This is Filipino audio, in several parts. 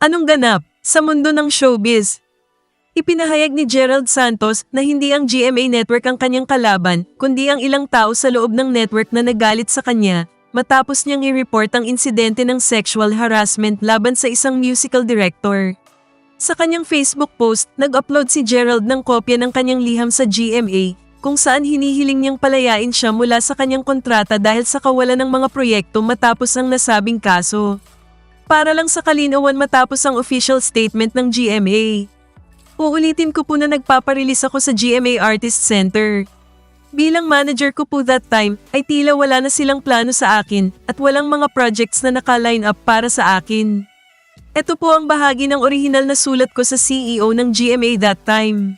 Anong ganap sa mundo ng showbiz? Ipinahayag ni Gerald Santos na hindi ang GMA Network ang kanyang kalaban, kundi ang ilang tao sa loob ng network na nagalit sa kanya matapos niyang i-report ang insidente ng sexual harassment laban sa isang musical director. Sa kanyang Facebook post, nag-upload si Gerald ng kopya ng kanyang liham sa GMA kung saan hinihiling niyang palayain siya mula sa kanyang kontrata dahil sa kawalan ng mga proyekto matapos ang nasabing kaso. Para lang sa kalinawan matapos ang official statement ng GMA. Uulitin ko po na nagpaparelease ako sa GMA Artist Center. Bilang manager ko po that time, ay tila wala na silang plano sa akin at walang mga projects na naka-line up para sa akin. Ito po ang bahagi ng orihinal na sulat ko sa CEO ng GMA that time.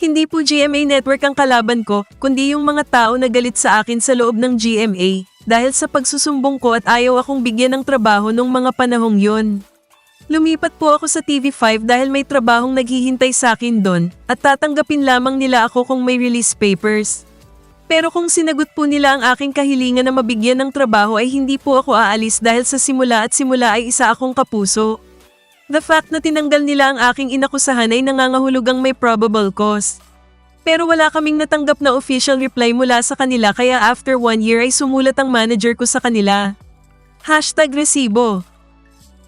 Hindi po GMA Network ang kalaban ko, kundi yung mga tao na galit sa akin sa loob ng GMA dahil sa pagsusumbong ko at ayaw akong bigyan ng trabaho nung mga panahong yon. Lumipat po ako sa TV5 dahil may trabahong naghihintay sa akin doon at tatanggapin lamang nila ako kung may release papers. Pero kung sinagot po nila ang aking kahilingan na mabigyan ng trabaho ay hindi po ako aalis dahil sa simula at simula ay isa akong kapuso. The fact na tinanggal nila ang aking inakusahan ay nangangahulugang may probable cause. Pero wala kaming natanggap na official reply mula sa kanila kaya after one year ay sumulat ang manager ko sa kanila. Hashtag resibo.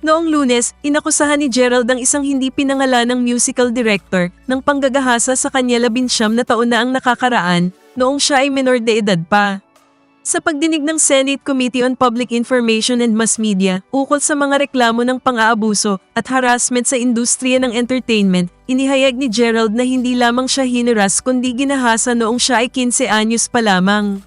Noong lunes, inakusahan ni Gerald ang isang hindi pinangalanang musical director ng panggagahasa sa kanya labinsyam na taon na ang nakakaraan noong siya ay menor de edad pa. Sa pagdinig ng Senate Committee on Public Information and Mass Media ukol sa mga reklamo ng pang-aabuso at harassment sa industriya ng entertainment, inihayag ni Gerald na hindi lamang siya hiniras kundi ginahasa noong siya ay 15 anyos pa lamang.